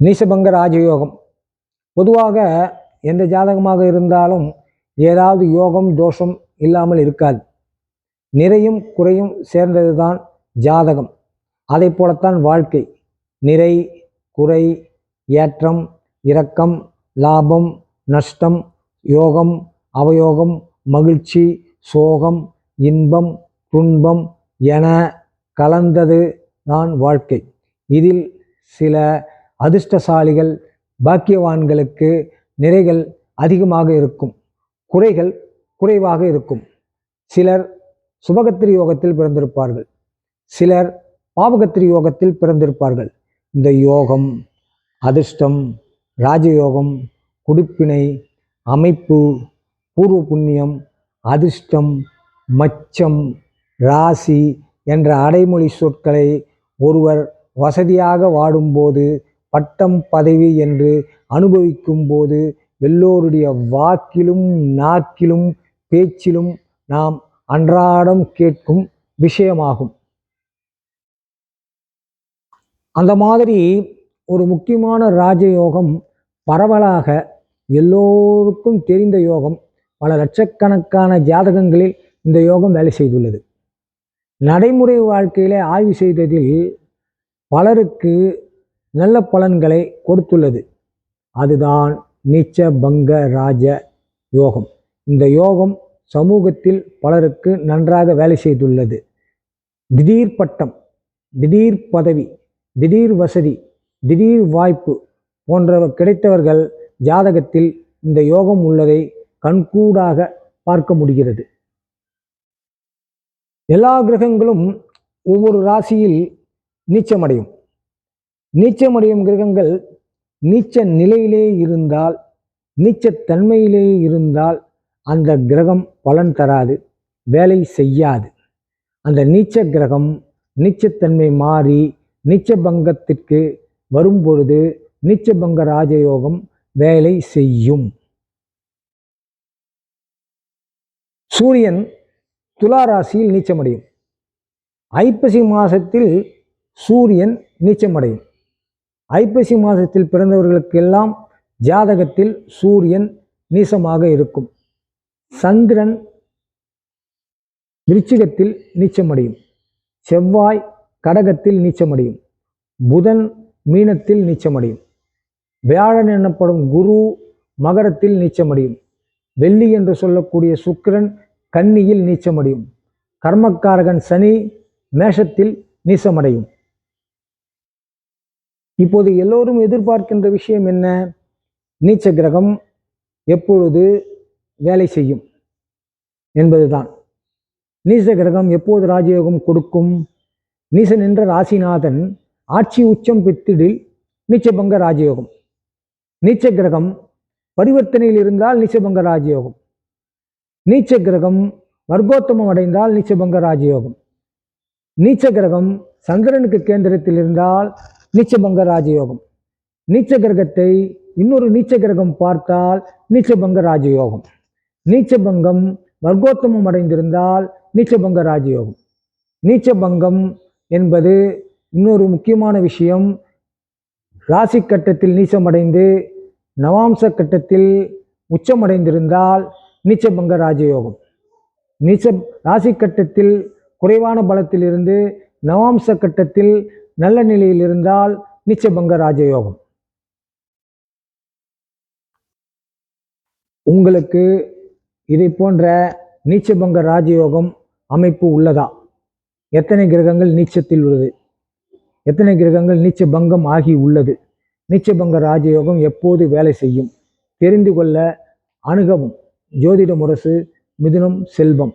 நீசபங்க ராஜயோகம் பொதுவாக எந்த ஜாதகமாக இருந்தாலும் ஏதாவது யோகம் தோஷம் இல்லாமல் இருக்காது. நிறையும் குறையும் சேர்ந்தது தான் ஜாதகம். அதை போலத்தான் வாழ்க்கை. நிறை குறை ஏற்றம் இரக்கம் லாபம் நஷ்டம் யோகம் அவயோகம் மகிழ்ச்சி சோகம் இன்பம் துன்பம் என கலந்தது தான் வாழ்க்கை. இதில் சில அதிர்ஷ்டசாலிகள் பாக்கியவான்களுக்கு நிறைகள் அதிகமாக இருக்கும் குறைகள் குறைவாக இருக்கும். சிலர் சுபகத்திரி யோகத்தில் பிறந்திருப்பார்கள் சிலர் பாவகத்திரி யோகத்தில் பிறந்திருப்பார்கள். இந்த யோகம் அதிர்ஷ்டம் ராஜயோகம் குடிப்பினை அமைப்பு பூர்வ புண்ணியம் அதிர்ஷ்டம் மச்சம் ராசி என்ற அடைமொழி சொற்களை ஒருவர் வசதியாக வாடும்போது பட்டம் பதவி என்று அனுபவிக்கும் போது எல்லோருடைய வாக்கிலும் நாக்கிலும் பேச்சிலும் நாம் அன்றாடம் கேட்கும் விஷயமாகும். அந்த மாதிரி ஒரு முக்கியமான ராஜயோகம் பரவலாக எல்லோருக்கும் தெரிந்த யோகம். பல லட்சக்கணக்கான ஜாதகங்களில் இந்த யோகம் வேலை செய்துள்ளது. நடைமுறை வாழ்க்கையிலே ஆய்வு செய்ததில் பலருக்கு நல்ல பலன்களை கொடுத்துள்ளது. அதுதான் நீச்ச பங்க ராஜ யோகம். இந்த யோகம் சமூகத்தில் பலருக்கு நன்றாக வேலை செய்துள்ளது. திடீர் பட்டம் திடீர் பதவி திடீர் வசதி திடீர் வாய்ப்பு போன்றவை கிடைத்தவர்கள் ஜாதகத்தில் இந்த யோகம் உள்ளதை கண்கூடாக பார்க்க முடிகிறது. எல்லா கிரகங்களும் ஒவ்வொரு ராசியில் நீச்சமடையும். நீச்சமடையும் கிரகங்கள் நீச்ச நிலையிலே இருந்தால் நீச்சத்தன்மையிலே இருந்தால் அந்த கிரகம் பலன் தராது வேலை செய்யாது. அந்த நீச்ச கிரகம் நீச்சத்தன்மை மாறி நீச்சபங்கத்திற்கு வரும்பொழுது நீச்சபங்க ராஜயோகம் வேலை செய்யும். சூரியன் துலா ராசியில் நீச்சமடையும். ஐப்பசி மாதத்தில் சூரியன் நீச்சமடையும். ஐப்பசி மாதத்தில் பிறந்தவர்களுக்கெல்லாம் ஜாதகத்தில் சூரியன் நீசமாக இருக்கும். சந்திரன் விருச்சிகத்தில் நீச்சமடையும். செவ்வாய் கடகத்தில் நீச்சமடையும். புதன் மீனத்தில் நீச்சமடையும். வியாழன் எனப்படும் குரு மகரத்தில் நீச்சமடையும். வெள்ளி என்று சொல்லக்கூடிய சுக்கிரன் கன்னியில் நீச்சமடையும். கர்மக்காரகன் சனி மேஷத்தில் நீசமடையும். இப்போது எல்லோரும் எதிர்பார்க்கின்ற விஷயம் என்ன? நீச்ச கிரகம் எப்பொழுது வேலை செய்யும் என்பதுதான். நீச கிரகம் எப்போது ராஜயோகம் கொடுக்கும்? நீசன் என்ற ராசிநாதன் ஆட்சி உச்சம் பெற்றிடில் நீச்சபங்க ராஜயோகம். நீச்ச கிரகம் பரிவர்த்தனையில் இருந்தால் நீச்சபங்க ராஜயோகம். நீச்ச கிரகம் வர்க்கோத்தமம் அடைந்தால் நீச்சபங்க ராஜயோகம். நீச்ச கிரகம் சந்திரனுக்கு கேந்திரத்தில் இருந்தால் நீச்சபங்க ராஜயோகம். நீச்ச கிரகத்தை இன்னொரு நீச்ச கிரகம் பார்த்தால் நீச்சபங்க ராஜயோகம். நீச்சபங்கம் வர்க்கோத்தமம் அடைந்திருந்தால் நீச்சபங்க ராஜயோகம். நீச்சபங்கம் என்பது இன்னொரு முக்கியமான விஷயம். ராசி கட்டத்தில் நீச்சமடைந்து நவாம்ச கட்டத்தில் உச்சமடைந்திருந்தால் நீச்சபங்க ராஜயோகம். நீச்ச ராசி கட்டத்தில் குறைவான பலத்திலிருந்து நவாம்ச கட்டத்தில் நல்ல நிலையில் இருந்தால் நீச்சபங்க ராஜயோகம். உங்களுக்கு இதை போன்ற நீச்சபங்க ராஜயோகம் அமைப்பு உள்ளதா? எத்தனை கிரகங்கள் நீச்சத்தில் உள்ளது? எத்தனை கிரகங்கள் நீச்ச பங்கம் ஆகி உள்ளது? நீச்சபங்க ராஜயோகம் எப்போது வேலை செய்யும்? தெரிந்து கொள்ள அணுகவும் ஜோதிட முரசு மிதுனம் செல்வம்.